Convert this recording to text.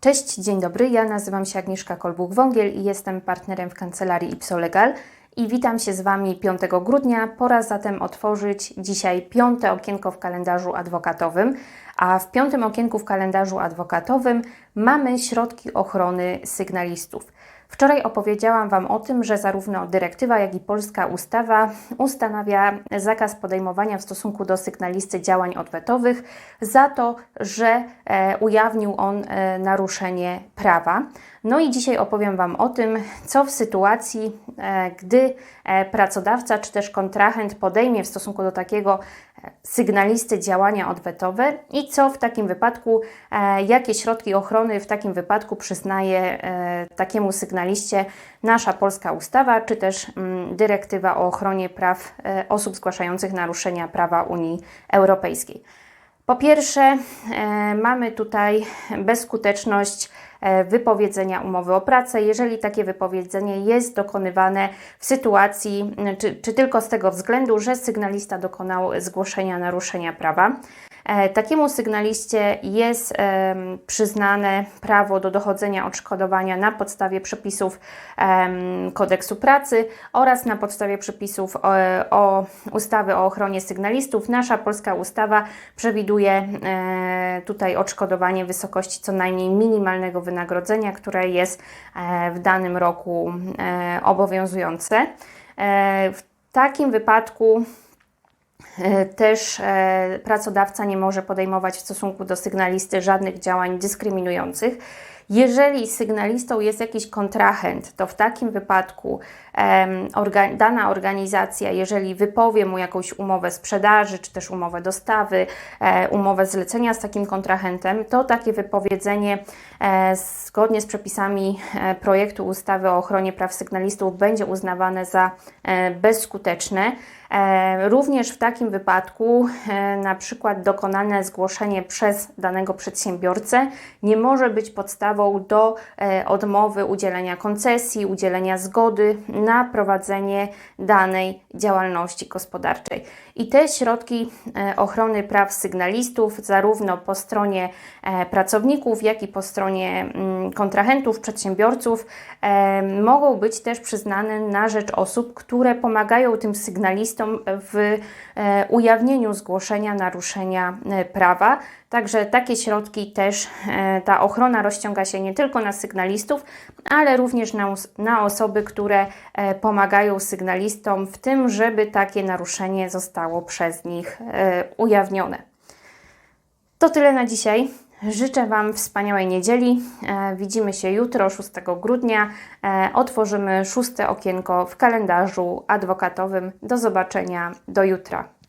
Cześć, dzień dobry. Ja nazywam się Agnieszka Kolbuch-Wągiel i jestem partnerem w kancelarii Ipsolegal. I witam się z Wami 5 grudnia. Pora zatem otworzyć dzisiaj piąte okienko w kalendarzu adwokatowym. A w piątym okienku w kalendarzu adwokatowym mamy środki ochrony sygnalistów. Wczoraj opowiedziałam Wam o tym, że zarówno dyrektywa, jak i polska ustawa ustanawia zakaz podejmowania w stosunku do sygnalisty działań odwetowych za to, że e, ujawnił on e, naruszenie prawa. No i dzisiaj opowiem Wam o tym, co w sytuacji, e, gdy e, pracodawca czy też kontrahent podejmie w stosunku do takiego e, sygnalisty działania odwetowe i co w takim wypadku, jakie środki ochrony w takim wypadku przyznaje takiemu sygnaliście nasza polska ustawa, czy też mm, dyrektywa o ochronie praw osób zgłaszających naruszenia prawa Unii Europejskiej. Po pierwsze, e, mamy tutaj bezskuteczność e, wypowiedzenia umowy o pracę, jeżeli takie wypowiedzenie jest dokonywane w sytuacji, czy, czy tylko z tego względu, że sygnalista dokonał zgłoszenia naruszenia prawa. E, Takiemu sygnaliście jest przyznane prawo do dochodzenia odszkodowania na podstawie przepisów kodeksu pracy oraz na podstawie przepisów o, o ustawy o ochronie sygnalistów. Nasza polska ustawa przewiduje e, tutaj odszkodowanie w wysokości co najmniej minimalnego wynagrodzenia, które jest e, w danym roku e, obowiązujące. E, w takim wypadku E, Też e, pracodawca nie może podejmować w stosunku do sygnalisty żadnych działań dyskryminujących. Jeżeli sygnalistą jest jakiś kontrahent, to w takim wypadku em, dana organizacja, jeżeli wypowie mu jakąś umowę sprzedaży, czy też umowę dostawy, e, umowę zlecenia z takim kontrahentem, to takie wypowiedzenie e, zgodnie z przepisami e, projektu ustawy o ochronie praw sygnalistów będzie uznawane za e, bezskuteczne. E, Również w takim wypadku, e, na przykład dokonane zgłoszenie przez danego przedsiębiorcę nie może być podstawą do e, odmowy udzielenia koncesji, udzielenia zgody na prowadzenie danej działalności gospodarczej. I te środki e, ochrony praw sygnalistów, zarówno po stronie e, pracowników, jak i po stronie mm, kontrahentów, przedsiębiorców, mogą być też przyznane na rzecz osób, które pomagają tym sygnalistom w ujawnieniu zgłoszenia naruszenia prawa. Także takie środki też, ta ochrona rozciąga się nie tylko na sygnalistów, ale również na, na osoby, które e, pomagają sygnalistom w tym, żeby takie naruszenie zostało przez nich e, ujawnione. To tyle na dzisiaj. Życzę Wam wspaniałej niedzieli. E, widzimy się jutro, 6 grudnia. Otworzymy szóste okienko w kalendarzu adwokatowym. Do zobaczenia do jutra.